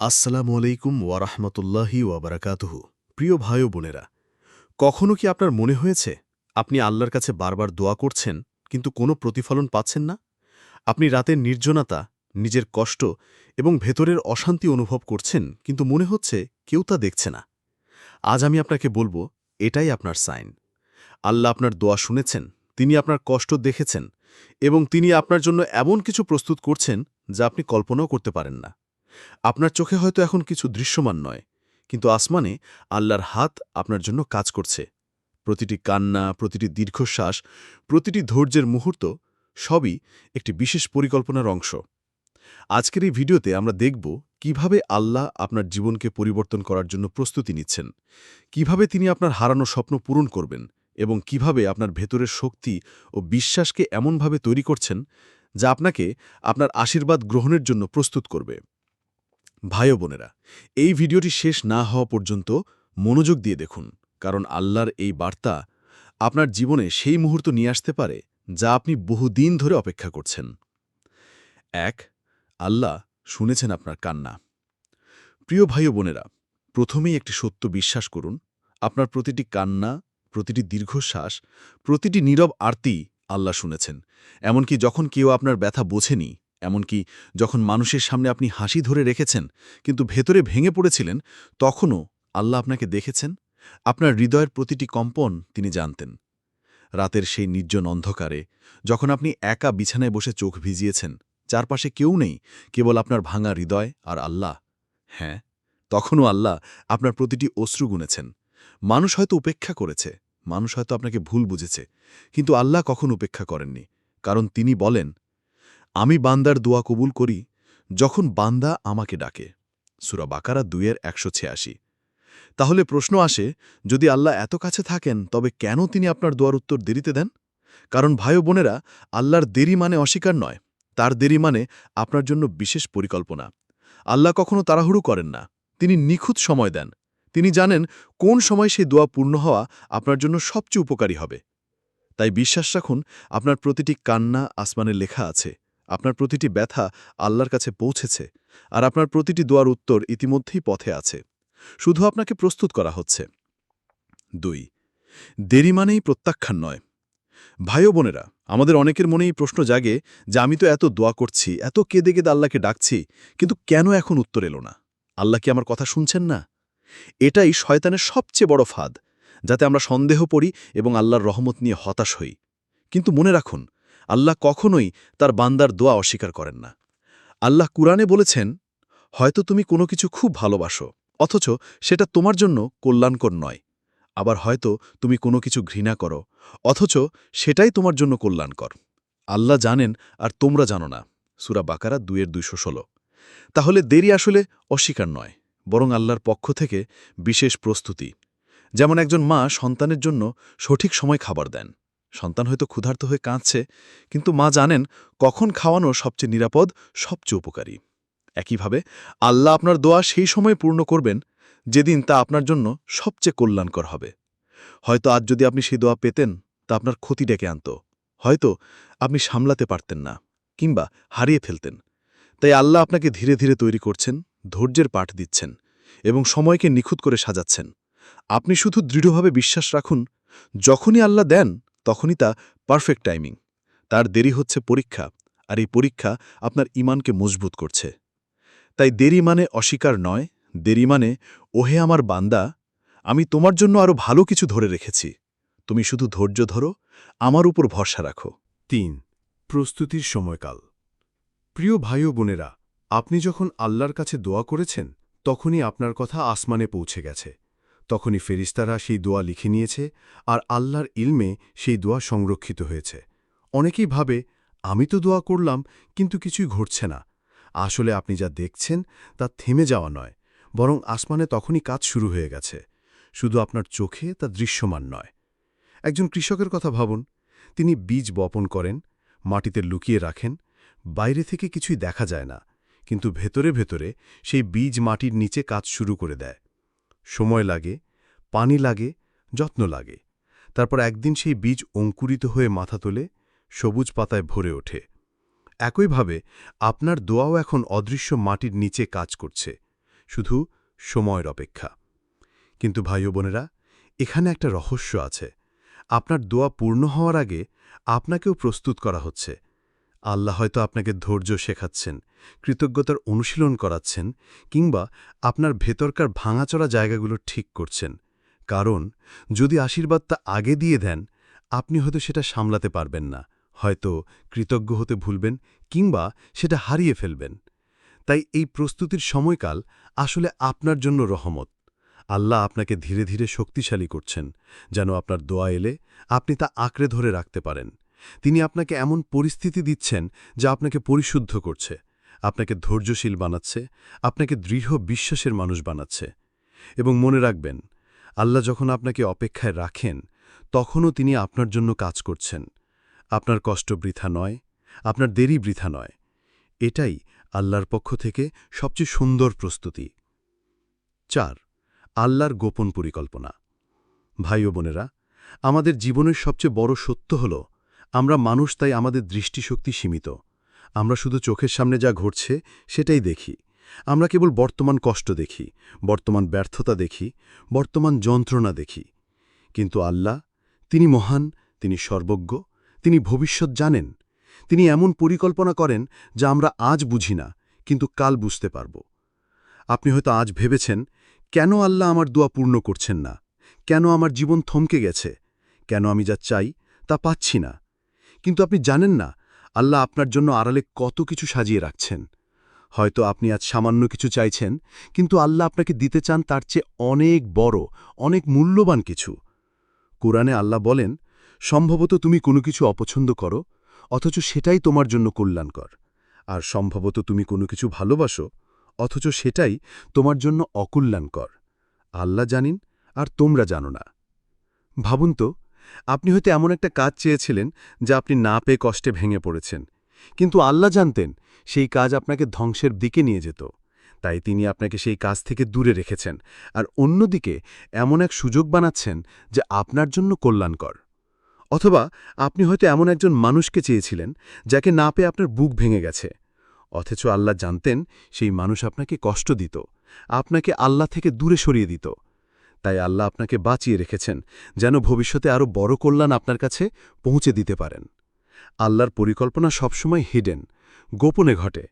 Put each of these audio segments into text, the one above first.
আসসালামু আলাইকুম ওয়ারাহমতুল্লাহি ওয়াবারাকাতুহ। প্রিয় ভাই বোনেরা, কখনো কি আপনার মনে হয়েছে আপনি আল্লাহর কাছে বারবার দোয়া করছেন, কিন্তু কোনো প্রতিফলন পাচ্ছেন না? আপনি রাতের নির্জনতা, নিজের কষ্ট এবং ভেতরের অশান্তি অনুভব করছেন, কিন্তু মনে হচ্ছে কেউ তা দেখছে না। আজ আমি আপনাকে বলব, এটাই আপনার সাইন। আল্লাহ আপনার দোয়া শুনেছেন, তিনি আপনার কষ্ট দেখেছেন এবং তিনি আপনার জন্য এমন কিছু প্রস্তুত করছেন যা আপনি কল্পনাও করতে পারেন না। আপনার চোখে হয়তো এখন কিছু দৃশ্যমান নয়, কিন্তু আসমানে আল্লাহর হাত আপনার জন্য কাজ করছে। প্রতিটি কান্না, প্রতিটি দীর্ঘশ্বাস, প্রতিটি ধৈর্যের মুহূর্ত সবই একটি বিশেষ পরিকল্পনার অংশ। আজকের এই ভিডিওতে আমরা দেখব কীভাবে আল্লাহ আপনার জীবনকে পরিবর্তন করার জন্য প্রস্তুতি নিচ্ছেন, কীভাবে তিনি আপনার হারানো স্বপ্ন পূরণ করবেন এবং কীভাবে আপনার ভেতরের শক্তি ও বিশ্বাসকে এমনভাবে তৈরি করছেন যা আপনাকে আপনার আশীর্বাদ গ্রহণের জন্য প্রস্তুত করবে। ভাই বোনেরা, এই ভিডিওটি শেষ না হওয়া পর্যন্ত মনোযোগ দিয়ে দেখুন, কারণ আল্লাহর এই বার্তা আপনার জীবনে সেই মুহূর্ত নিয়ে আসতে পারে যা আপনি বহুদিন ধরে অপেক্ষা করছেন। এক, আল্লাহ শুনেছেন আপনার কান্না। প্রিয় ভাই বোনেরা, প্রথমেই একটি সত্য বিশ্বাস করুন, আপনার প্রতিটি কান্না, প্রতিটি দীর্ঘশ্বাস, প্রতিটি নীরব আরতি আল্লাহ শুনেছেন, এমনকি যখন কেউ আপনার ব্যথা বোঝেনি এমনকি যখন মানুষের সামনে আপনি হাসি ধরে রেখেছেন, কিন্তু ভেতরে ভেঙে পড়েছিলেন, তখনও আল্লাহ আপনাকে দেখেছেন। আপনার হৃদয়ের প্রতিটি কম্পন তিনি জানতেন। রাতের সেই নির্জন অন্ধকারে, যখন আপনি একা বিছানায় বসে চোখ ভিজিয়েছেন, চারপাশে কেউ নেই, কেবল আপনার ভাঙা হৃদয় আর আল্লাহ। হ্যাঁ তখনও আল্লাহ আপনার প্রতিটি অশ্রু গুনেছেন। মানুষ হয়তো উপেক্ষা করেছে, মানুষ হয়তো আপনাকে ভুল বুঝেছে, কিন্তু আল্লাহ কখন উপেক্ষা করেননি, কারণ তিনি বলেন আমি বান্দার দোয়া কবুল করি যখন বান্দা আমাকে ডাকে। সুরা বাকারা দুইয়ের একশো ছিয়াশি। তাহলে প্রশ্ন আসে, যদি আল্লাহ এত কাছে থাকেন, তবে কেন তিনি আপনার দোয়ার উত্তর দেরিতে দেন? কারণ ভাই বোনেরা, আল্লাহর দেরি মানে অস্বীকার নয়, তার দেরি মানে আপনার জন্য বিশেষ পরিকল্পনা। আল্লাহ কখনো তাড়াহুড়ো করেন না, তিনি নিখুঁত সময় দেন। তিনি জানেন কোন সময় সেই দোয়া পূর্ণ হওয়া আপনার জন্য সবচেয়ে উপকারী হবে। তাই বিশ্বাস রাখুন, আপনার প্রতিটি কান্না আসমানে লেখা আছে আপনার প্রতিটি ব্যথা আল্লাহর কাছে পৌঁছেছে আর আপনার প্রতিটি দোয়ার উত্তর ইতিমধ্যেই পথে আছে। শুধু আপনাকে প্রস্তুত করা হচ্ছে। দুই, দেরি মানেই প্রত্যাখ্যান নয়। ভাই বোনেরা, আমাদের অনেকের মনেই প্রশ্ন জাগে যে আমি তো এত দোয়া করছি, এত কেঁদে কেঁদে আল্লাহকে ডাকছি, কিন্তু কেন এখন উত্তর এলো না? আল্লাহ কি আমার কথা শুনছেন না? এটাই শয়তানের সবচেয়ে বড় ফাঁদ, যাতে আমরা সন্দেহ পড়ি এবং আল্লাহর রহমত নিয়ে হতাশ হই। কিন্তু মনে রাখুন আল্লাহ কখনোই তার বান্দার দোয়া অস্বীকার করেন না। আল্লাহ কুরআনে বলেছেন, হয়তো তুমি কোনো কিছু খুব ভালোবাসো, অথচ সেটা তোমার জন্য কল্যাণকর নয়। আবার হয়তো তুমি কোনো কিছু ঘৃণা করো, অথচ সেটাই তোমার জন্য কল্যাণকর। আল্লাহ জানেন আর তোমরা জানো না। সুরা বাকারা দুয়ের দুইশো ষোলো। তাহলে দেরি আসলে অস্বীকার নয়, বরং আল্লাহর পক্ষ থেকে বিশেষ প্রস্তুতি। যেমন একজন মা সন্তানের জন্য সঠিক সময় খাবার দেন। সন্তান হয়তো ক্ষুধার্ত হয়ে কাঁদছে, কিন্তু মা জানেন কখন খাওয়ানো সবচেয়ে নিরাপদ, সবচেয়ে উপকারী। একইভাবে আল্লাহ আপনার দোয়া সেই সময় পূর্ণ করবেন, যেদিন তা আপনার জন্য সবচেয়ে কল্যাণকর হবে। হয়তো আজ যদি আপনি সেই দোয়া পেতেন, তা আপনার ক্ষতি ডেকে আনত। হয়তো আপনি সামলাতে পারতেন না, কিংবা হারিয়ে ফেলতেন। তাই আল্লাহ আপনাকে ধীরে ধীরে তৈরি করছেন, ধৈর্যের পাঠ দিচ্ছেন, এবং সময়কে নিখুঁত করে সাজাচ্ছেন। আপনি শুধু দৃঢ়ভাবে বিশ্বাস রাখুন, যখনই আল্লাহ দেন তখনই তা পারফেক্ট টাইমিং তার দেরি হচ্ছে পরীক্ষা, আর এই পরীক্ষা আপনার ইমানকে মজবুত করছে। তাই দেরি মানে অস্বীকার নয়, দেরি মানে ওহে আমার বান্দা, আমি তোমার জন্য আরও ভালো কিছু ধরে রেখেছি। তুমি শুধু ধৈর্য ধরো, আমার উপর ভরসা রাখো। তিন, প্রস্তুতির সময়কাল। প্রিয় ভাই ও বোনেরা, আপনি যখন আল্লাহর কাছে দোয়া করেছেন, তখনই আপনার কথা আসমানে পৌঁছে গেছে। তখনই ফেরিস্তারা সেই দোয়া লিখে নিয়েছে আর আল্লাহর ইলমে সেই দোয়া সংরক্ষিত হয়েছে। অনেকেই ভাবে, আমি তো দোয়া করলাম, কিন্তু কিছুই ঘটছে না। আসলে আপনি যা দেখছেন তা থেমে যাওয়া নয়, বরং আসমানে তখনই কাজ শুরু হয়ে গেছে। শুধু আপনার চোখে তা দৃশ্যমান নয়। একজন কৃষকের কথা ভাবুন, তিনি বীজ বপন করেন, মাটিতে লুকিয়ে রাখেন, বাইরে থেকে কিছুই দেখা যায় না, কিন্তু ভেতরে ভেতরে সেই বীজ মাটির নিচে কাজ শুরু করে দেয়। সময় লাগে, পানি লাগে, যত্ন লাগে। তারপর একদিন সেই বীজ অঙ্কুরিত হয়ে মাথা তোলে সবুজ পাতায় ভরে ওঠে। একইভাবে আপনার দোয়াও এখন অদৃশ্য মাটির নিচে কাজ করছে, শুধু সময়ের অপেক্ষা। কিন্তু ভাই বোনেরা, এখানে একটা রহস্য আছে। আপনার দোয়া পূর্ণ হওয়ার আগে আপনাকেও প্রস্তুত করা হচ্ছে। আল্লাহ হয়তো আপনাকে ধৈর্য শেখাচ্ছেন, কৃতজ্ঞতার অনুশীলন করাচ্ছেন, কিংবা আপনার ভেতরকার ভাঙাচড়া জায়গাগুলো ঠিক করছেন। কারণ, যদি আশীর্বাদটা আগে দিয়ে দেন, আপনি হয়তো সেটা সামলাতে পারবেন না। হয়তো কৃতজ্ঞ হতে ভুলবেন, কিংবা সেটা হারিয়ে ফেলবেন। তাই এই প্রস্তুতির সময়কাল আসলে আপনার জন্য রহমত। আল্লাহ আপনাকে ধীরে ধীরে শক্তিশালী করছেন, যেন আপনার দোয়া এলে আপনি তা আঁকড়ে ধরে রাখতে পারেন। তিনি আপনাকে এমন পরিস্থিতি দিচ্ছেন যা আপনাকে পরিশুদ্ধ করছে, আপনাকে ধৈর্যশীল বানাচ্ছে, আপনাকে দৃঢ় বিশ্বাসের মানুষ বানাচ্ছে। এবং মনে রাখবেন, আল্লাহ যখন আপনাকে অপেক্ষায় রাখেন, তখনও তিনি আপনার জন্য কাজ করছেন। আপনার কষ্ট বৃথা নয়, আপনার দেরি বৃথা নয়। এটাই আল্লাহর পক্ষ থেকে সবচেয়ে সুন্দর প্রস্তুতি। চার, আল্লাহর গোপন পরিকল্পনা। ভাই ও বোনেরা, আমাদের জীবনের সবচেয়ে বড় সত্য হল আমরা মানুষ, তাই আমাদের দৃষ্টিশক্তি সীমিত। আমরা শুধু চোখের সামনে যা ঘটছে, সেটাই দেখি। আমরা কেবল বর্তমান কষ্ট দেখি, বর্তমান ব্যর্থতা দেখি, বর্তমান যন্ত্রণা দেখি। কিন্তু আল্লাহ, তিনি মহান, তিনি সর্বজ্ঞ, তিনি ভবিষ্যৎ জানেন। তিনি এমন পরিকল্পনা করেন যা আমরা আজ বুঝি না, কিন্তু কাল বুঝতে পারব। আপনি হয়তো আজ ভেবেছেন, কেন আল্লাহ আমার দোয়া পূর্ণ করছেন না? কেন আমার জীবন থমকে গেছে? কেন আমি যা চাই, তা পাচ্ছি না? কিন্তু আপনি জানেন না, আল্লাহ আপনার জন্য আড়ালে কত কিছু সাজিয়ে রাখছেন। হয়তো আপনি আজ সামান্য কিছু চাইছেন, কিন্তু আল্লাহ আপনাকে দিতে চান তার চেয়ে অনেক বড়, অনেক মূল্যবান কিছু। কোরআনে আল্লাহ বলেন, সম্ভবত তুমি কোনো কিছু অপছন্দ করো, অথচ সেটাই তোমার জন্য কল্যাণকর। আর সম্ভবত তুমি কোনো কিছু ভালোবাসো, অথচ সেটাই তোমার জন্য অকল্যাণকর। আল্লাহ জানিন, আর তোমরা জানো না। ভাবুন তো আপনি হয়তো এমন একটা কাজ চেয়েছিলেন যা আপনি না পেয়ে কষ্টে ভেঙে পড়েছেন। কিন্তু আল্লাহ জানতেন সেই কাজ আপনাকে ধ্বংসের দিকে নিয়ে যেত। তাই তিনি আপনাকে সেই কাজ থেকে দূরে রেখেছেন আর অন্যদিকে এমন এক সুযোগ বানাচ্ছেন যে আপনার জন্য কল্যাণকর। অথবা আপনি হয়তো এমন একজন মানুষকে চেয়েছিলেন যাকে না পেয়ে আপনার বুক ভেঙে গেছে। অথচ আল্লাহ জানতেন সেই মানুষ আপনাকে কষ্ট দিত, আপনাকে আল্লাহ থেকে দূরে সরিয়ে দিত। তাই আল্লাহ আপনাকে বাঁচিয়ে রেখেছেন, যেন ভবিষ্যতে আরও বড় কল্যাণ আপনার কাছে পৌঁছে দিতে পারেন। আল্লাহর পরিকল্পনা সবসময় হিডেন গোপনে ঘটে।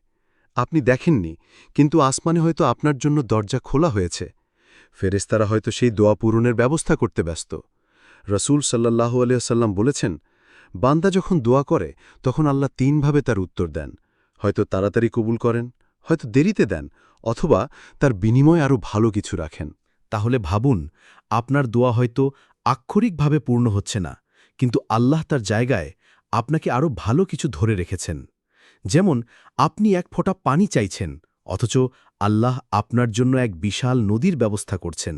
আপনি দেখেননি, কিন্তু আসমানে হয়তো আপনার জন্য দরজা খোলা হয়েছে। ফেরেস্তারা হয়তো সেই দোয়া পূরণের ব্যবস্থা করতে ব্যস্ত। রসুল সাল্লাহু আলিয়াল্লাম বলেছেন, বান্দা যখন দোয়া করে, তখন আল্লাহ তিনভাবে তার উত্তর দেন। হয়তো তাড়াতাড়ি কবুল করেন, হয়তো দেরিতে দেন, অথবা তার বিনিময় আরও ভালো কিছু রাখেন। তাহলে ভাবুন, আপনার দোয়া হয়তো আক্ষরিকভাবে পূর্ণ হচ্ছে না, কিন্তু আল্লাহ তার জায়গায় আপনাকে আরও ভালো কিছু ধরে রেখেছেন। যেমন, আপনি এক ফোঁটা পানি চাইছেন, অথচ আল্লাহ আপনার জন্য এক বিশাল নদীর ব্যবস্থা করছেন।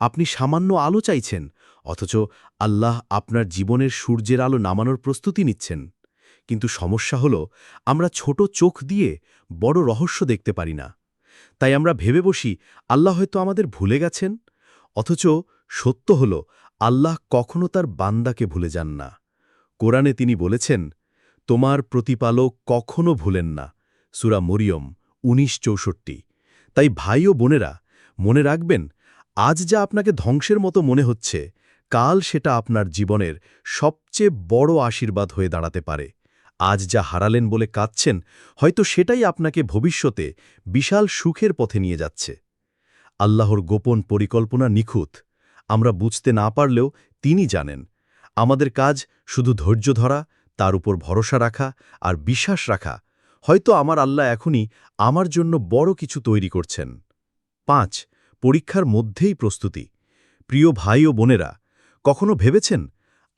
আপনি সামান্য আলো চাইছেন, অথচ আল্লাহ আপনার জীবনের সূর্যের আলো নামানোর প্রস্তুতি নিচ্ছেন। কিন্তু সমস্যা হল, আমরা ছোট চোখ দিয়ে বড় রহস্য দেখতে পারি না। তাই আমরা ভেবে বসি, আল্লাহ হয়তো আমাদের ভুলে গেছেন? অথচ সত্য হল, আল্লাহ কখনো তার বান্দাকে ভুলে যান না। কোরআনে তিনি বলেছেন, তোমার প্রতিপালক কখনো ভুলেন না। সুরা মরিয়ম, উনিশ চৌষট্টি। তাই ভাই ও বোনেরা, মনে রাখবেন, আজ যা আপনাকে ধ্বংসের মতো মনে হচ্ছে, কাল সেটা আপনার জীবনের সবচেয়ে বড় আশীর্বাদ হয়ে দাঁড়াতে পারে। আজ যা হারালেন বলে কাঁদছেন, হয়তো সেটাই আপনাকে ভবিষ্যতে বিশাল সুখের পথে নিয়ে যাচ্ছে। আল্লাহর গোপন পরিকল্পনা নিখুঁত। আমরা বুঝতে না পারলেও তিনি জানেন, আমাদের কাজ শুধু ধৈর্য ধরা, তার উপর ভরসা রাখা আর বিশ্বাস রাখা। হয়তো আমার আল্লাহ এখনই আমার জন্য বড় কিছু তৈরি করছেন। পাঁচ, পরীক্ষার মধ্যেই প্রস্তুতি। প্রিয় ভাই ও বোনেরা, কখনো ভেবেছেন,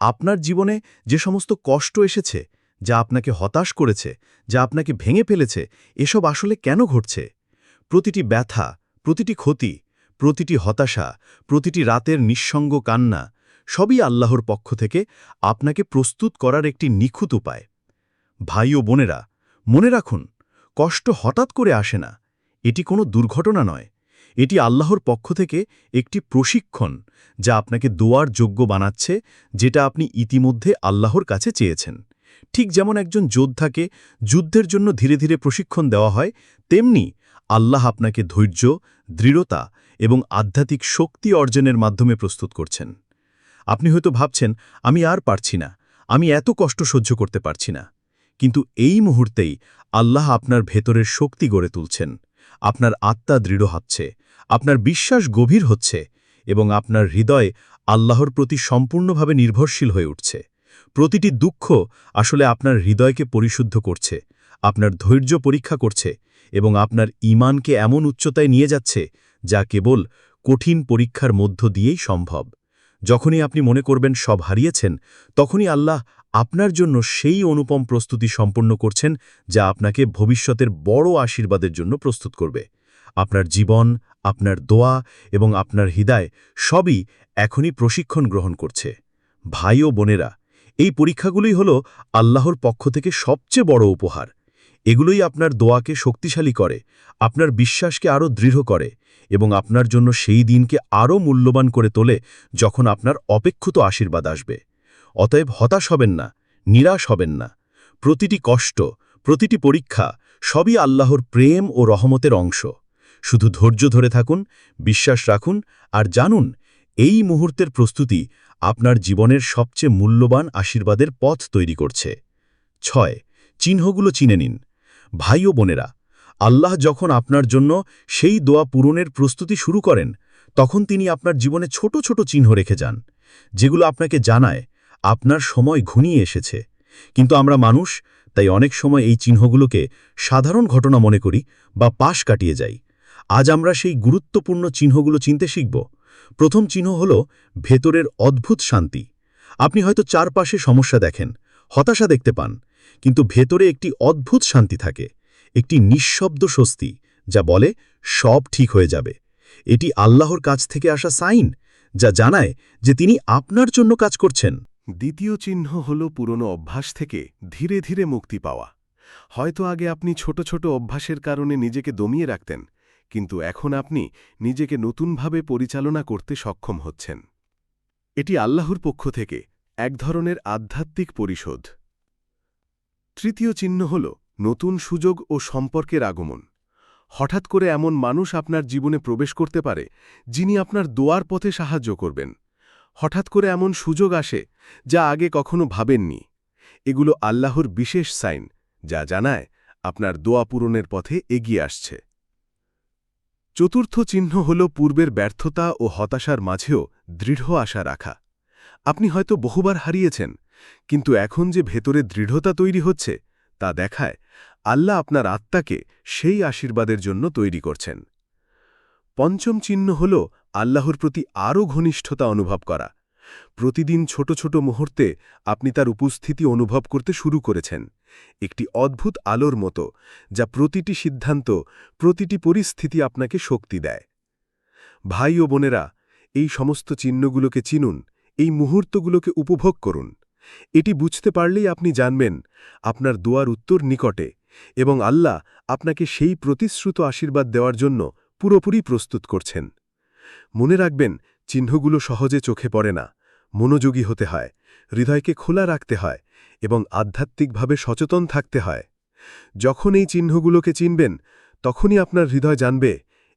আপনার জীবনে যে সমস্ত কষ্ট এসেছে যা আপনাকে হতাশ করেছে, যা আপনাকে ভেঙে ফেলেছে, এসব আসলে কেন ঘটছে? প্রতিটি ব্যথা, প্রতিটি ক্ষতি, প্রতিটি হতাশা, প্রতিটি রাতের নিঃসঙ্গ কান্না, সবই আল্লাহর পক্ষ থেকে আপনাকে প্রস্তুত করার একটি নিখুঁত উপায়। ভাই ও বোনেরা, মনে রাখুন, কষ্ট হঠাৎ করে আসে না। এটি কোনো দুর্ঘটনা নয়। এটি আল্লাহর পক্ষ থেকে একটি প্রশিক্ষণ যা আপনাকে দোয়ার যোগ্য বানাচ্ছে, যেটা আপনি ইতিমধ্যে আল্লাহর কাছে চেয়েছেন। ঠিক যেমন একজন যোদ্ধাকে যুদ্ধের জন্য ধীরে ধীরে প্রশিক্ষণ দেওয়া হয়, তেমনি আল্লাহ আপনাকে ধৈর্য, দৃঢ়তা এবং আধ্যাত্মিক শক্তি অর্জনের মাধ্যমে প্রস্তুত করছেন। আপনি হয়তো ভাবছেন, আমি আর পারছি না, আমি এত কষ্ট সহ্য করতে পারছি না। কিন্তু এই মুহূর্তেই আল্লাহ আপনার ভেতরের শক্তি গড়ে তুলছেন। আপনার আত্মা দৃঢ় হচ্ছে, আপনার বিশ্বাস গভীর হচ্ছে এবং আপনার হৃদয় আল্লাহর প্রতি সম্পূর্ণভাবে নির্ভরশীল হয়ে উঠছে। প্রতিটি দুঃখ আসলে আপনার হৃদয়কে পরিশুদ্ধ করছে, আপনার ধৈর্য পরীক্ষা করছে এবং আপনার ঈমানকে এমন উচ্চতায় নিয়ে যাচ্ছে যা কেবল কঠিন পরীক্ষার মধ্য দিয়েই সম্ভব। যখনই আপনি মনে করবেন সব হারিয়েছেন, তখনই আল্লাহ আপনার জন্য সেই অনুপম প্রস্তুতি সম্পন্ন করছেন যা আপনাকে ভবিষ্যতের বড় আশীর্বাদের জন্য প্রস্তুত করবে। আপনার জীবন, আপনার দোয়া এবং আপনার হৃদয় সবই এখনই প্রশিক্ষণ গ্রহণ করছে। ভাই ও বোনেরা এই পরীক্ষাগুলোই হল আল্লাহর পক্ষ থেকে সবচেয়ে বড় উপহার। এগুলোই আপনার দোয়াকে শক্তিশালী করে, আপনার বিশ্বাসকে আরও দৃঢ় করে এবং আপনার জন্য সেই দিনকে আরও মূল্যবান করে তোলে যখন আপনার অপেক্ষিত আশীর্বাদ আসবে। অতএব হতাশ হবেন না, নিরাশ হবেন না। প্রতিটি কষ্ট, প্রতিটি পরীক্ষা সবই আল্লাহর প্রেম ও রহমতের অংশ। শুধু ধৈর্য ধরে থাকুন, বিশ্বাস রাখুন আর জানুন, এই মুহূর্তের প্রস্তুতি আপনার জীবনের সবচেয়ে মূল্যবান আশীর্বাদের পথ তৈরি করছে। ছয়, চিহ্নগুলো চিনে নিন। ভাই ও বোনেরা, আল্লাহ যখন আপনার জন্য সেই দোয়া পূরণের প্রস্তুতি শুরু করেন, তখন তিনি আপনার জীবনে ছোট ছোট চিহ্ন রেখে যান, যেগুলো আপনাকে জানায় আপনার সময় ঘনিয়ে এসেছে। কিন্তু আমরা মানুষ, তাই অনেক সময় এই চিহ্নগুলোকে সাধারণ ঘটনা মনে করি বা পাশ কাটিয়ে যাই। আজ আমরা সেই গুরুত্বপূর্ণ চিহ্নগুলো চিনতে শিখব। প্রথম চিহ্ন হল ভেতরের অদ্ভুত শান্তি। আপনি হয়তো চারপাশে সমস্যা দেখেন, হতাশা দেখতে পান, কিন্তু ভেতরে একটি অদ্ভুত শান্তি থাকে, একটি নিঃশব্দ স্বস্তি, যা বলে সব ঠিক হয়ে যাবে। এটি আল্লাহর কাছ থেকে আসা সাইন, যা জানায় যে তিনি আপনার জন্য কাজ করছেন। দ্বিতীয় চিহ্ন হল পুরনো অভ্যাস থেকে ধীরে ধীরে মুক্তি পাওয়া। হয়তো আগে আপনি ছোট ছোট অভ্যাসের কারণে নিজেকে দমিয়ে রাখতেন কিন্তু এখন আপনি নিজেকে নতুনভাবে পরিচালনা করতে সক্ষম হচ্ছেন। এটি আল্লাহর পক্ষ থেকে এক ধরনের আধ্যাত্মিক পরিশোধ। তৃতীয় চিহ্ন হল নতুন সুযোগ ও সম্পর্কের আগমন। হঠাৎ করে এমন মানুষ আপনার জীবনে প্রবেশ করতে পারে, যিনি আপনার দোয়ার পথে সাহায্য করবেন। হঠাৎ করে এমন সুযোগ আসে, যা আগে কখনো ভাবেননি। এগুলো আল্লাহর বিশেষ সাইন, যা জানায় আপনার দোয়া পূরণের পথে এগিয়ে আসছে। চতুর্থ চিহ্ন হল পূর্বের ব্যর্থতা ও হতাশার মাঝেও দৃঢ় আশা রাখা। আপনি হয়তো বহুবার হারিয়েছেন, কিন্তু এখন যে ভেতরে দৃঢ়তা তৈরি হচ্ছে, তা দেখায় আল্লাহ আপনার আত্মাকে সেই আশীর্বাদের জন্য তৈরি করছেন। পঞ্চম চিহ্ন হল আল্লাহর প্রতি আরও ঘনিষ্ঠতা অনুভব করা। প্রতিদিন ছোট ছোট মুহূর্তে আপনি তার উপস্থিতি অনুভব করতে শুরু করেছেন। একটি অদ্ভুত আলোর মতো, যা প্রতিটি সিদ্ধান্ত, প্রতিটি পরিস্থিতি আপনাকে শক্তি দেয়। ভাই ও বোনেরা, এই সমস্ত চিহ্নগুলোকে চিনুন, এই মুহূর্তগুলোকে উপভোগ করুন। এটি বুঝতে পারলেই আপনি জানবেন, আপনার দোয়ার উত্তর নিকটে, এবং আল্লাহ আপনাকে সেই প্রতিশ্রুত আশীর্বাদ দেওয়ার জন্য পুরোপুরি প্রস্তুত করছেন। মনে রাখবেন, চিহ্নগুলো সহজে চোখে পড়ে না, মনোযোগী হতে হয়, হৃদয়কে খোলা রাখতে হয় এবং আধ্যাত্মিকভাবে সচেতন থাকতে হয়। যখন এই চিহ্নগুলোকে চিনবেন, তখনই আপনার হৃদয় জানবে,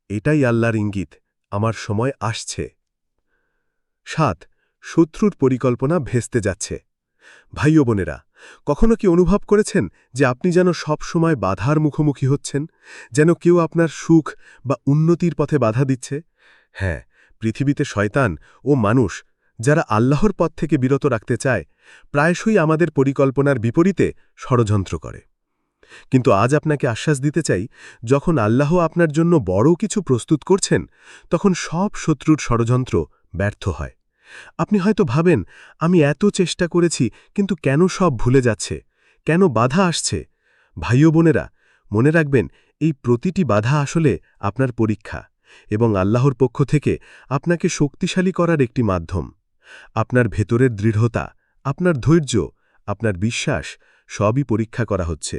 এটাই আল্লাহর ইঙ্গিত, আমার সময় আসছে। সাত, শত্রুর পরিকল্পনা ভেস্তে যাচ্ছে। ভাই বোনেরা, কখনো কি অনুভব করেছেন যে আপনি যেন সব সময় বাধার মুখোমুখি হচ্ছেন? যেন কেউ আপনার সুখ বা উন্নতির পথে বাধা দিচ্ছে? হ্যাঁ পৃথিবীতে শয়তান ও মানুষ যারা আল্লাহর পথ থেকে বিরত রাখতে চায়, প্রায়শই আমাদের পরিকল্পনার বিপরীতে ষড়যন্ত্র করে। কিন্তু আজ আপনাকে আশ্বাস দিতে চাই, যখন আল্লাহ আপনার জন্য বড় কিছু প্রস্তুত করছেন, তখন সব শত্রুর ষড়যন্ত্র ব্যর্থ হয়। আপনি হয়তো ভাবেন, আমি এত চেষ্টা করেছি, কিন্তু কেন সব ভুলে যাচ্ছে? কেন বাধা আসছে? ভাইও বোনেরা, মনে রাখবেন, এই প্রতিটি বাধা আসলে আপনার পরীক্ষা এবং আল্লাহর পক্ষ থেকে আপনাকে শক্তিশালী করার একটি মাধ্যম। আপনার ভেতরের দৃঢ়তা, আপনার ধৈর্য, আপনার বিশ্বাস সবই পরীক্ষা করা হচ্ছে।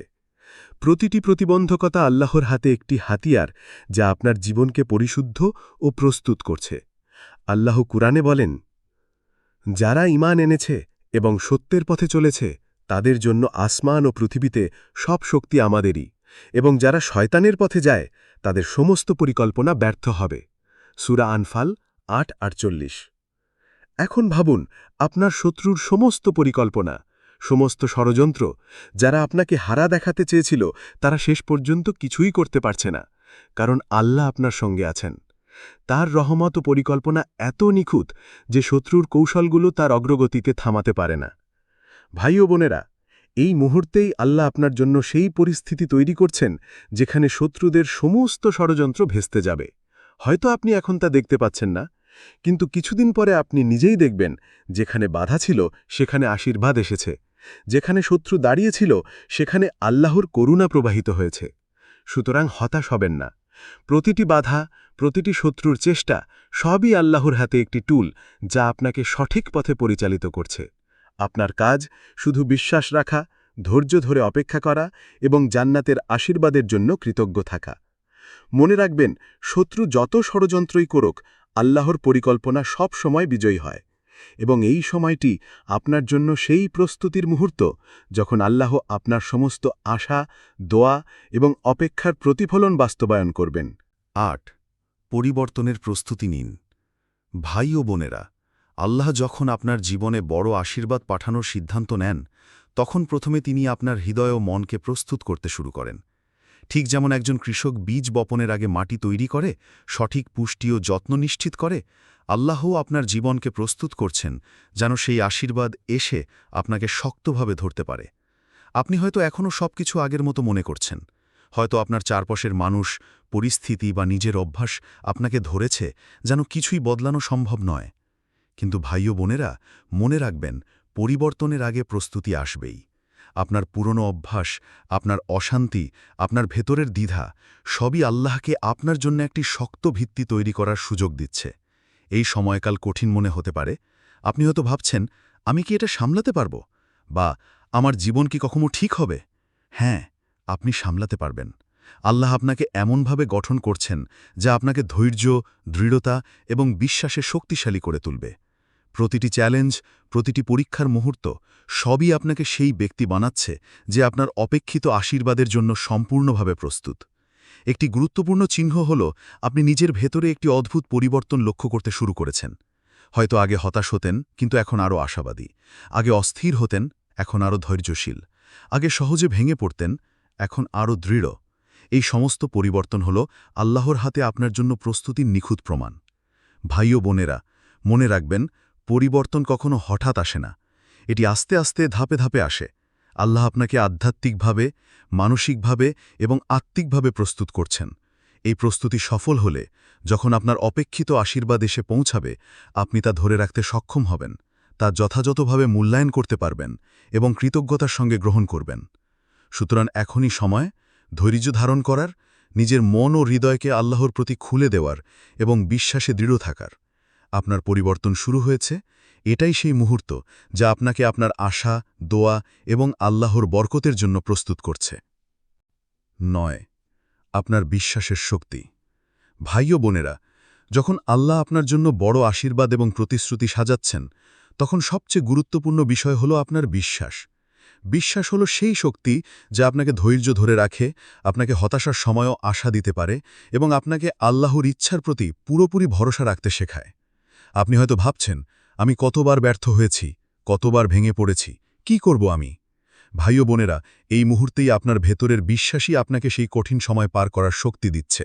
প্রতিটি প্রতিবন্ধকতা আল্লাহর হাতে একটি হাতিয়ার যা আপনার জীবনকে পরিশুদ্ধ ও প্রস্তুত করছে। আল্লাহ কুরআনে বলেন, যারা ইমান এনেছে এবং সত্যের পথে চলেছে, তাদের জন্য আসমান ও পৃথিবীতে সব শক্তি আমাদেরই এবং যারা শয়তানের পথে যায়, তাদের সমস্ত পরিকল্পনা ব্যর্থ হবে। সুরা আনফাল আট আটচল্লিশ। এখন ভাবুন, আপনার শত্রুর সমস্ত পরিকল্পনা, সমস্ত ষড়যন্ত্র, যারা আপনাকে হারা দেখাতে চেয়েছিল, তারা শেষ পর্যন্ত কিছুই করতে পারছে না, কারণ আল্লাহ আপনার সঙ্গে আছেন। তার রহমত ও পরিকল্পনা এত নিখুঁত যে শত্রুর কৌশলগুলো তার অগ্রগতিতে থামাতে পারে না। ভাই ও বোনেরা, এই মুহূর্তেই আল্লাহ আপনার জন্য সেই পরিস্থিতি তৈরি করছেন যেখানে শত্রুদের সমস্ত ষড়যন্ত্র ভেস্তে যাবে। হয়তো আপনি এখন তা দেখতে পাচ্ছেন না কিন্তু কিছুদিন পরে আপনি নিজেই দেখবেন, যেখানে বাধা ছিল, সেখানে আশীর্বাদ এসেছে। যেখানে শত্রু দাঁড়িয়েছিল সেখানে আল্লাহর করুণা প্রবাহিত হয়েছে। সুতরাং হতাশ হবেন না। প্রতিটি বাধা, প্রতিটি শত্রুর চেষ্টা, সবই আল্লাহর হাতে একটি টুল, যা আপনাকে সঠিক পথে পরিচালিত করছে। আপনার কাজ শুধু বিশ্বাস রাখা, ধৈর্য ধরে অপেক্ষা করা এবং জান্নাতের আশীর্বাদের জন্য কৃতজ্ঞ থাকা। মনে রাখবেন, শত্রু যত ষড়যন্ত্রই করুক আল্লাহর পরিকল্পনা সব সময় বিজয়ী হয় এবং এই সময়টি আপনার জন্য সেই প্রস্তুতির মুহূর্ত যখন আল্লাহ আপনার সমস্ত আশা, দোয়া এবং অপেক্ষার প্রতিফলন বাস্তবায়ন করবেন। আট, পরিবর্তনের প্রস্তুতি নিন। ভাই ও বোনেরা, আল্লাহ যখন আপনার জীবনে বড় আশীর্বাদ পাঠানোর সিদ্ধান্ত নেন, তখন প্রথমে তিনি আপনার হৃদয় ও মনকে প্রস্তুত করতে শুরু করেন। ঠিক যেমন একজন কৃষক বীজ বপনের আগে মাটি তৈরি করে, সঠিক পুষ্টি ও যত্ন নিশ্চিত করে, আল্লাহও আপনার জীবনকে প্রস্তুত করছেন, যেন সেই আশীর্বাদ এসে আপনাকে শক্তভাবে ধরতে পারে। আপনি হয়তো এখনও সবকিছু আগের মতো মনে করছেন। হয়তো আপনার চারপাশের মানুষ, পরিস্থিতি বা নিজের অভ্যাস আপনাকে ধরেছে, যেন কিছুই বদলানো সম্ভব নয়। কিন্তু ভাই ও বোনেরা, মনে রাখবেন, পরিবর্তনের আগে প্রস্তুতি আসবেই। আপনার পুরনো অভ্যাস, আপনার অশান্তি, আপনার ভেতরের দ্বিধা, সবই আল্লাহকে আপনার জন্য একটি শক্ত ভিত্তি তৈরি করার সুযোগ দিচ্ছে। এই সময়কাল কঠিন মনে হতে পারে। আপনি হয়তো ভাবছেন, আমি কি এটা সামলাতে পারব? বা, আমার জীবন কি কখনো ঠিক হবে? হ্যাঁ আপনি সামলাতে পারবেন। আল্লাহ আপনাকে এমনভাবে গঠন করছেন যা আপনাকে ধৈর্য, দৃঢ়তা এবং বিশ্বাসে শক্তিশালী করে তুলবে। প্রতিটি চ্যালেঞ্জ, প্রতিটি পরীক্ষার মুহূর্ত, সবই আপনাকে সেই ব্যক্তি বানাচ্ছে যে আপনার অপেক্ষিত আশীর্বাদের জন্য সম্পূর্ণভাবে প্রস্তুত। একটি গুরুত্বপূর্ণ চিহ্ন হল, আপনি নিজের ভেতরে একটি অদ্ভুত পরিবর্তন লক্ষ্য করতে শুরু করেছেন। হয়তো আগে হতাশ হতেন, কিন্তু এখন আরও আশাবাদী। আগে অস্থির হতেন, এখন আরও ধৈর্যশীল। আগে সহজে ভেঙে পড়তেন, এখন আরও দৃঢ়। এই সমস্ত পরিবর্তন হল আল্লাহর হাতে আপনার জন্য প্রস্তুতির নিখুঁত প্রমাণ। ভাই ও বোনেরা, মনে রাখবেন পরিবর্তন কখনো হঠাৎ আসে না। এটি আস্তে আস্তে ধাপে ধাপে আসে। আল্লাহ আপনাকে আধ্যাত্মিকভাবে, মানসিকভাবে এবং আত্মিকভাবে প্রস্তুত করছেন। এই প্রস্তুতি সফল হলে, যখন আপনার অপেক্ষিত আশীর্বাদ এসে পৌঁছাবে, আপনি তা ধরে রাখতে সক্ষম হবেন, তা যথাযথভাবে মূল্যায়ন করতে পারবেন এবং কৃতজ্ঞতার সঙ্গে গ্রহণ করবেন। সুতরাং এখনই সময়, ধৈর্য ধারণ করার, নিজের মন ও হৃদয়কে আল্লাহর প্রতি খুলে দেওয়ার এবং বিশ্বাসে দৃঢ় থাকার। আপনার পরিবর্তন শুরু হয়েছে, এটাই সেই মুহূর্ত যা আপনাকে আপনার আশা, দোয়া এবং আল্লাহর বরকতের জন্য প্রস্তুত করছে। নয়, আপনার বিশ্বাসের শক্তি। ভাই ও বোনেরা, যখন আল্লাহ আপনার জন্য বড় আশীর্বাদ এবং প্রতিশ্রুতি সাজাচ্ছেন, তখন সবচেয়ে গুরুত্বপূর্ণ বিষয় হল আপনার বিশ্বাস। বিশ্বাস হলো সেই শক্তি যা আপনাকে ধৈর্য ধরে রাখে, আপনাকে হতাশার সময়ও আশা দিতে পারে এবং আপনাকে আল্লাহর ইচ্ছার প্রতি পুরোপুরি ভরসা রাখতে শেখায়। আপনি হয়তো ভাবছেন, আমি কতবার ব্যর্থ হয়েছি, কতবার ভেঙে পড়েছি, কি করব আমি? ভাই ও বোনেরা, এই মুহূর্তেই আপনার ভেতরের বিশ্বাসই আপনাকে সেই কঠিন সময় পার করার শক্তি দিচ্ছে।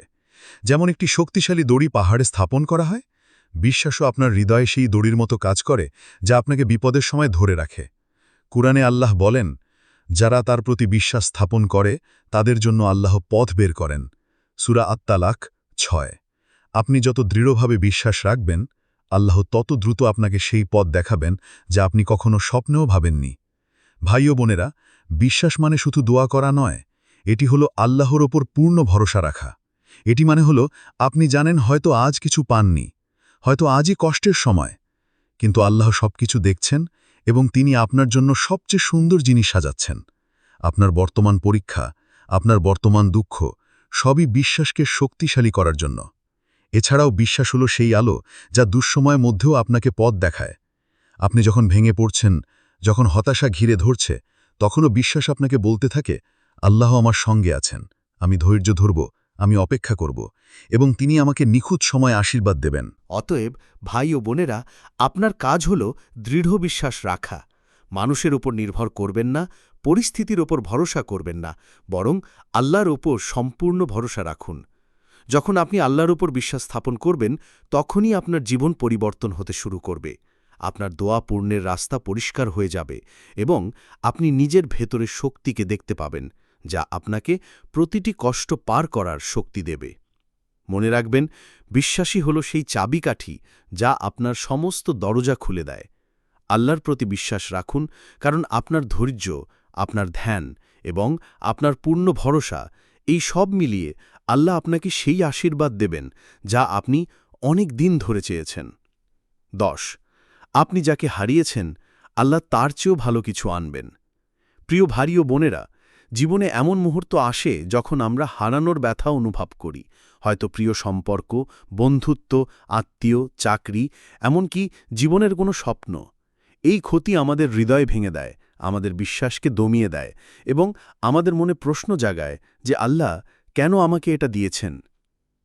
যেমন একটি শক্তিশালী দড়ি পাহাড়ে স্থাপন করা হয়, বিশ্বাসও আপনার হৃদয়ে সেই দড়ির মতো কাজ করে, যা আপনাকে বিপদের সময় ধরে রাখে। কুরআনে আল্লাহ বলেন, যারা তার প্রতি বিশ্বাস স্থাপন করে, তাদের জন্য আল্লাহ পথ বের করেন। সুরা আত্মালাক ছয়। আপনি যত দৃঢ়ভাবে বিশ্বাস রাখবেন আল্লাহ তত দ্রুত আপনাকে সেই পথ দেখাবেন যা আপনি কখনো স্বপ্নেও ভাবেননি। ভাই ও বোনেরা, বিশ্বাস মানে শুধু দোয়া করা নয়, এটি হলো আল্লাহর ওপর পূর্ণ ভরসা রাখা। এটি মানে হলো, আপনি জানেন হয়তো আজ কিছু পাননি, হয়তো আজই কষ্টের সময়, কিন্তু আল্লাহ সবকিছু দেখছেন এবং তিনি আপনার জন্য সবচেয়ে সুন্দর জিনিস সাজাচ্ছেন। আপনার বর্তমান পরীক্ষা, আপনার বর্তমান দুঃখ, সবই বিশ্বাসকে শক্তিশালী করার জন্য। এছাড়াও বিশ্বাস হলো সেই আলো যা দুঃসময়ের মধ্যেও আপনাকে পথ দেখায়। আপনি যখন ভেঙে পড়ছেন, যখন হতাশা ঘিরে ধরছে, তখনও বিশ্বাস আপনাকে বলতে থাকে, আল্লাহ আমার সঙ্গে আছেন, আমি ধৈর্য ধরব, আমি অপেক্ষা করব, এবং তিনি আমাকে নিখুঁত সময় আশীর্বাদ দেবেন। অতএব, ভাই ও বোনেরা, আপনার কাজ হল দৃঢ় বিশ্বাস রাখা। মানুষের ওপর নির্ভর করবেন না, পরিস্থিতির ওপর ভরসা করবেন না, বরং আল্লাহর ওপর সম্পূর্ণ ভরসা রাখুন। যখন আপনি আল্লাহর উপর বিশ্বাস স্থাপন করবেন, তখনই আপনার জীবন পরিবর্তন হতে শুরু করবে। আপনার দোয়া পূর্ণের রাস্তা পরিষ্কার হয়ে যাবে এবং আপনি নিজের ভেতরের শক্তিকে দেখতে পাবেন, যা আপনাকে প্রতিটি কষ্ট পার করার শক্তি দেবে। মনে রাখবেন, বিশ্বাসী হল সেই চাবিকাঠি যা আপনার সমস্ত দরজা খুলে দেয়। আল্লাহর প্রতি বিশ্বাস রাখুন, কারণ আপনার ধৈর্য, আপনার ধ্যান এবং আপনার পূর্ণ ভরসা, এই সব মিলিয়ে আল্লাহ আপনাকে সেই আশীর্বাদ দেবেন যা আপনি অনেক দিন ধরে চেয়েছেন। দশ, আপনি যাকে হারিয়েছেন, আল্লাহ তার চেয়েও ভালো কিছু আনবেন। প্রিয় ভারী ও বোনেরা, জীবনে এমন মুহূর্ত আসে যখন আমরা হারানোর ব্যথা অনুভব করি। হয়তো প্রিয় সম্পর্ক, বন্ধুত্ব, আত্মীয়, চাকরি, এমনকি জীবনের কোনো স্বপ্ন। এই ক্ষতি আমাদের হৃদয় ভেঙে দেয়, আমাদের বিশ্বাসকে দমিয়ে দেয় এবং আমাদের মনে প্রশ্ন জাগায় যে আল্লাহ কেন আমাকে এটা দিয়েছেন?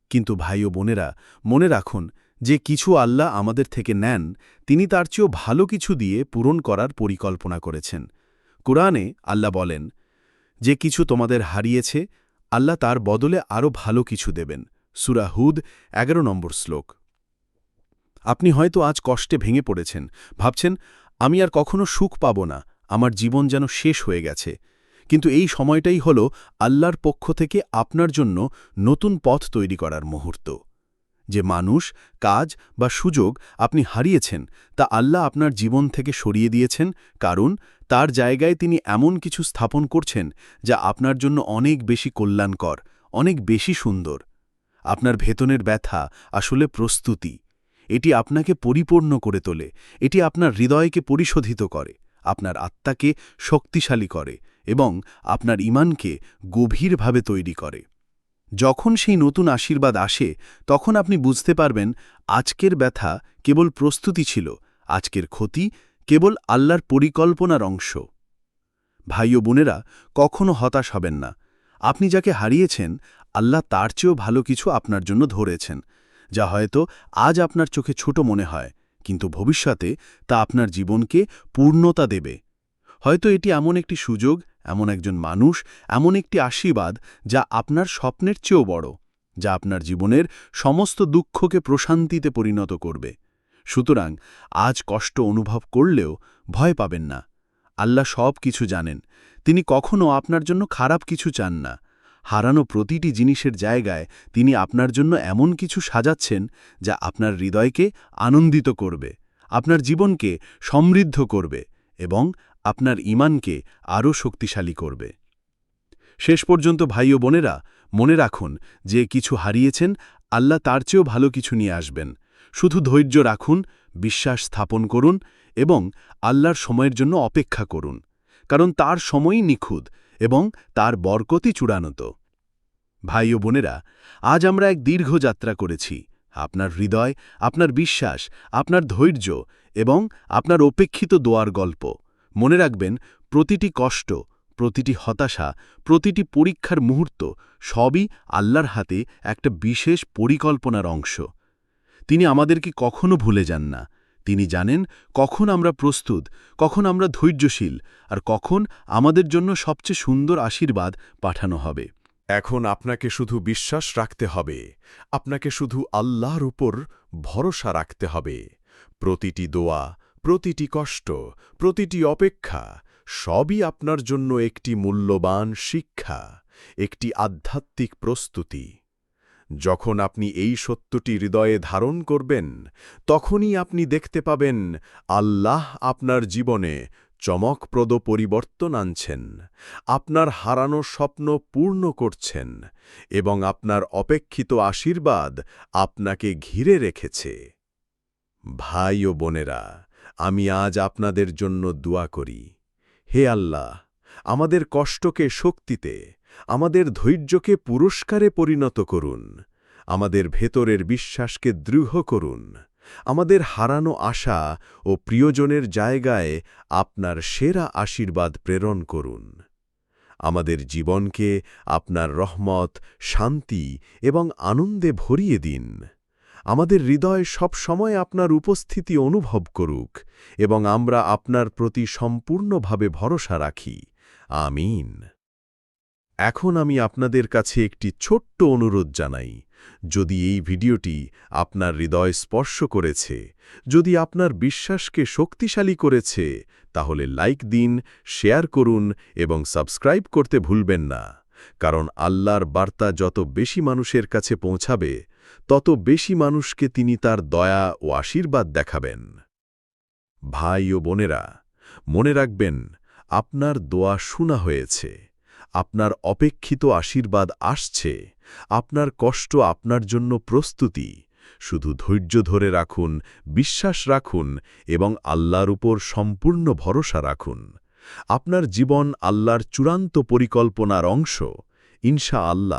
কিন্তু ভাই ও বোনেরা, মনে রাখুন, যে কিছু আল্লাহ আমাদের থেকে নেন, তিনি তার চেয়েও ভালো কিছু দিয়ে পূরণ করার পরিকল্পনা করেছেন। কোরআনে আল্লাহ বলেন, যে কিছু তোমাদের হারিয়েছে, আল্লাহ তার বদলে আরও ভালো কিছু দেবেন। সুরা হুদ, এগারো নম্বর শ্লোক। আপনি হয়তো আজ কষ্টে ভেঙে পড়েছেন। ভাবছেন, আমি আর কখনো সুখ পাব না। আমার জীবন যেন শেষ হয়ে গেছে। কিন্তু এই সময়টাই হল আল্লাহর পক্ষ থেকে আপনার জন্য নতুন পথ তৈরি করার মুহূর্ত। যে মানুষ, কাজ বা সুযোগ আপনি হারিয়েছেন, তা আল্লাহ আপনার জীবন থেকে সরিয়ে দিয়েছেন, কারণ তার জায়গায় তিনি এমন কিছু স্থাপন করছেন যা আপনার জন্য অনেক বেশি কল্যাণকর, অনেক বেশি সুন্দর। আপনার ভেতনের ব্যথা আসলে প্রস্তুতি। এটি আপনাকে পরিপূর্ণ করে তোলে, এটি আপনার হৃদয়কে পরিশোধিত করে, আপনার আত্মাকে শক্তিশালী করে এবং আপনার ইমানকে গভীরভাবে তৈরি করে। যখন সেই নতুন আশীর্বাদ আসে, তখন আপনি বুঝতে পারবেন আজকের ব্যথা কেবল প্রস্তুতি ছিল, আজকের ক্ষতি কেবল আল্লাহর পরিকল্পনার অংশ। ভাই ও বোনেরা, কখনো হতাশ হবেন না। আপনি যাকে হারিয়েছেন, আল্লাহ তার চেয়েও ভালো কিছু আপনার জন্য ধরেছেন, যা হয়তো আজ আপনার চোখে ছোট মনে হয়, কিন্তু ভবিষ্যতে তা আপনার জীবনকে পূর্ণতা দেবে। হয়তো এটি এমন একটি সুযোগ এমন একজন মানুষ, এমন একটি আশীর্বাদ যা আপনার স্বপ্নের চেয়েও বড়, যা আপনার জীবনের সমস্ত দুঃখকে প্রশান্তিতে পরিণত করবে। সুতরাং আজ কষ্ট অনুভব করলেও ভয় পাবেন না। আল্লাহ সব কিছু জানেন। তিনি কখনও আপনার জন্য খারাপ কিছু চান না। হারানো প্রতিটি জিনিসের জায়গায় তিনি আপনার জন্য এমন কিছু সাজাচ্ছেন যা আপনার হৃদয়কে আনন্দিত করবে, আপনার জীবনকে সমৃদ্ধ করবে এবং আপনার ইমানকে আরও শক্তিশালী করবে। শেষ পর্যন্ত ভাই ও বোনেরা, মনে রাখুন যে কিছু হারিয়েছেন, আল্লাহ তার চেয়েও ভালো কিছু নিয়ে আসবেন। শুধু ধৈর্য রাখুন, বিশ্বাস স্থাপন করুন এবং আল্লাহর সময়ের জন্য অপেক্ষা করুন, কারণ তার সময়ই নিখুঁত এবং তার বরকতি চূড়ানত। ভাই ও বোনেরা, আজ আমরা এক দীর্ঘ যাত্রা করেছি। আপনার হৃদয়, আপনার বিশ্বাস, আপনার ধৈর্য এবং আপনার অপেক্ষিত দোয়ার গল্প। মনে রাখবেন, প্রতিটি কষ্ট, প্রতিটি হতাশা, প্রতিটি পরীক্ষার মুহূর্ত সবই আল্লাহর হাতে একটা বিশেষ পরিকল্পনার অংশ। তিনি আমাদেরকে কখনো ভুলে যান না। তিনি জানেন কখন আমরা প্রস্তুত, কখন আমরা ধৈর্যশীল, আর কখন আমাদের জন্য সবচেয়ে সুন্দর আশীর্বাদ পাঠানো হবে। এখন আপনাকে শুধু বিশ্বাস রাখতে হবে। আপনাকে শুধু আল্লাহর উপর ভরসা রাখতে হবে। প্রতিটি দোয়া প্রতিটি কষ্ট, প্রতিটি অপেক্ষা, সবই আপনার জন্য একটি মূল্যবান শিক্ষা, একটি আধ্যাত্মিক প্রস্তুতি। যখন আপনি এই সত্যটি হৃদয়ে ধারণ করবেন, তখনই আপনি দেখতে পাবেন আল্লাহ আপনার জীবনে চমকপ্রদ পরিবর্তন আনছেন, আপনার হারানো স্বপ্ন পূর্ণ করছেন এবং আপনার অপেক্ষিত আশীর্বাদ আপনাকে ঘিরে রেখেছে। ভাই ও বোনেরা আমি আজ আপনাদের জন্য দোয়া করি। হে আল্লাহ, আমাদের কষ্টকে শক্তিতে, আমাদের ধৈর্যকে পুরস্কারে পরিণত করুন। আমাদের ভেতরের বিশ্বাসকে দৃঢ় করুন। আমাদের হারানো আশা ও প্রিয়জনের জায়গায় আপনার সেরা আশীর্বাদ প্রেরণ করুন। আমাদের জীবনকে আপনার রহমত, শান্তি এবং আনন্দে ভরিয়ে দিন। আমাদের হৃদয় সব সময় আপনার উপস্থিতি অনুভব করুক এবং আমরা আপনার প্রতি সম্পূর্ণভাবে ভরসা রাখি। আমিন। এখন আমি আপনাদের কাছে একটি ছোট্ট অনুরোধ জানাই। যদি এই ভিডিওটি আপনার হৃদয় স্পর্শ করেছে, যদি আপনার বিশ্বাসকে শক্তিশালী করেছে, তাহলে লাইক দিন, শেয়ার করুন এবং সাবস্ক্রাইব করতে ভুলবেন না। কারণ আল্লাহর বার্তা যত বেশি মানুষের কাছে পৌঁছাবে তত বেশি মানুষকে তিনি তার দয়া ও আশীর্বাদ দেখাবেন। ভাই ও বোনেরা, মনে রাখবেন, আপনার দোয়া শোনা হয়েছে, আপনার অপেক্ষিত আশীর্বাদ আসছে, আপনার কষ্ট আপনার জন্য প্রস্তুতি, শুধু ধৈর্য ধরে রাখুন, বিশ্বাস রাখুন এবং আল্লাহর উপর সম্পূর্ণ ভরসা রাখুন। আপনার জীবন আল্লাহর চূড়ান্ত পরিকল্পনার অংশ ইনশা আল্লাহ